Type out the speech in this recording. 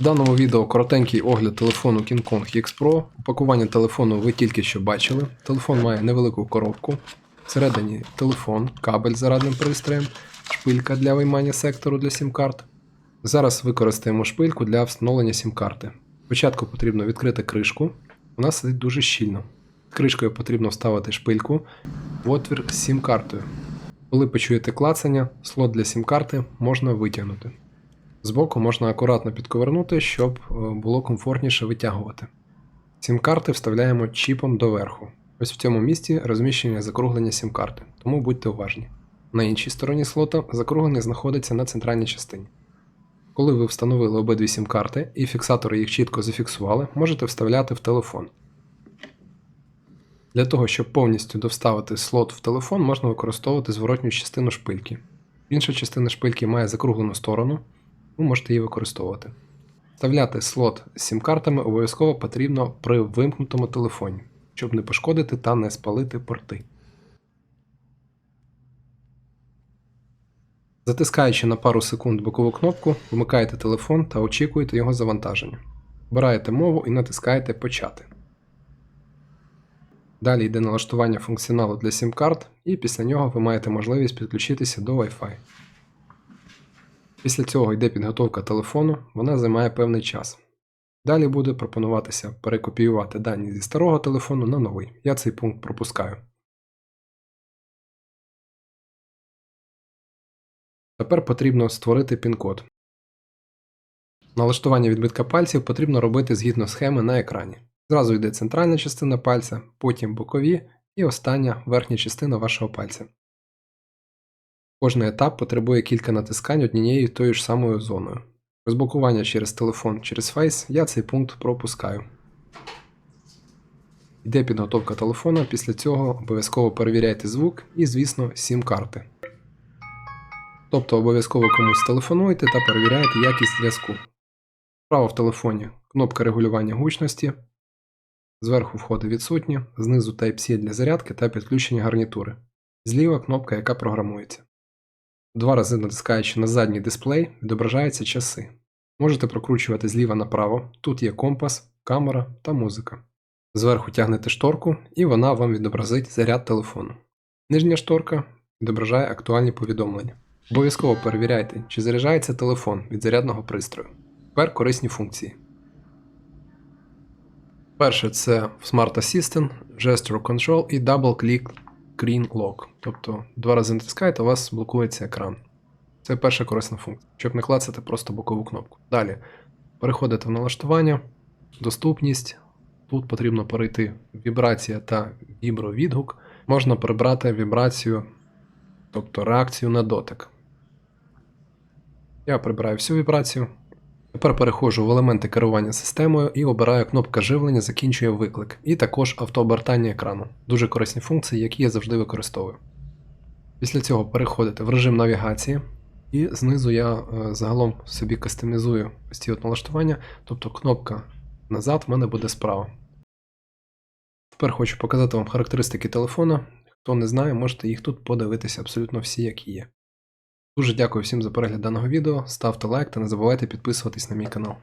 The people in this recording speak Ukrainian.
В даному відео коротенький огляд телефону King Kong X Pro. Упакування телефону ви тільки що бачили. Телефон має невелику коробку. Всередині телефон, кабель з зарадним пристроєм, шпилька для виймання сектору для сім-карт. Зараз використаємо шпильку для встановлення сім-карти. Спочатку потрібно відкрити кришку. Вона сидить дуже щільно. Кришкою потрібно вставити шпильку в отвір з сім-картою. Коли почуєте клацання, слот для сім-карти можна витягнути. Збоку можна акуратно підковернути, щоб е, було комфортніше витягувати. Сім-карти вставляємо чіпом доверху. Ось в цьому місці розміщення закруглення сім-карти, тому будьте уважні. На іншій стороні слота закруглення знаходиться на центральній частині. Коли ви встановили обидві сім-карти і фіксатори їх чітко зафіксували, можете вставляти в телефон. Для того, щоб повністю довставити слот в телефон, можна використовувати зворотню частину шпильки. Інша частина шпильки має закруглену сторону, ви можете її використовувати. Вставляти слот з сім-картами обов'язково потрібно при вимкнутому телефоні, щоб не пошкодити та не спалити порти. Затискаючи на пару секунд бокову кнопку, вмикаєте телефон та очікуєте його завантаження. Обираєте мову і натискаєте Почати. Далі йде налаштування функціоналу для сім-карт, і після нього ви маєте можливість підключитися до Wi-Fi. Після цього йде підготовка телефону, вона займає певний час. Далі буде пропонуватися перекопіювати дані зі старого телефону на новий. Я цей пункт пропускаю. Тепер потрібно створити пін-код. Налаштування відбитка пальців потрібно робити згідно схеми на екрані. Зразу йде центральна частина пальця, потім бокові і остання верхня частина вашого пальця. Кожний етап потребує кілька натискань однією тою ж самою зоною. Розблокування через телефон через Face я цей пункт пропускаю. Йде підготовка телефона, після цього обов'язково перевіряйте звук і, звісно, сім-карти. Тобто обов'язково комусь телефонуйте та перевіряйте якість зв'язку. Справа в телефоні кнопка регулювання гучності. Зверху входи відсутні, знизу Type-C для зарядки та підключення гарнітури. Зліва кнопка, яка програмується. Два рази натискаючи на задній дисплей, відображаються часи. Можете прокручувати зліва направо, тут є компас, камера та музика. Зверху тягнете шторку, і вона вам відобразить заряд телефону. Нижня шторка відображає актуальні повідомлення. Обов'язково перевіряйте, чи заряджається телефон від зарядного пристрою. Тепер корисні функції. Перше це Smart Assistant, Gesture Control і Double Click Screen Lock. Тобто два рази натискаєте, у вас блокується екран. Це перша корисна функція, щоб не клацати просто бокову кнопку. Далі переходите в налаштування, доступність. Тут потрібно перейти вібрація та вібровідгук. Можна прибрати вібрацію, тобто реакцію на дотик. Я прибираю всю вібрацію. Тепер переходжу в елементи керування системою і обираю кнопка живлення закінчує виклик, і також автообертання екрану. Дуже корисні функції, які я завжди використовую. Після цього переходите в режим навігації, і знизу я е, загалом собі кастомізую ось ці от налаштування, тобто кнопка назад в мене буде справа. Тепер хочу показати вам характеристики телефона. Хто не знає, можете їх тут подивитися абсолютно всі, які є. Дуже дякую всім за перегляд даного відео, ставте лайк та не забувайте підписуватись на мій канал.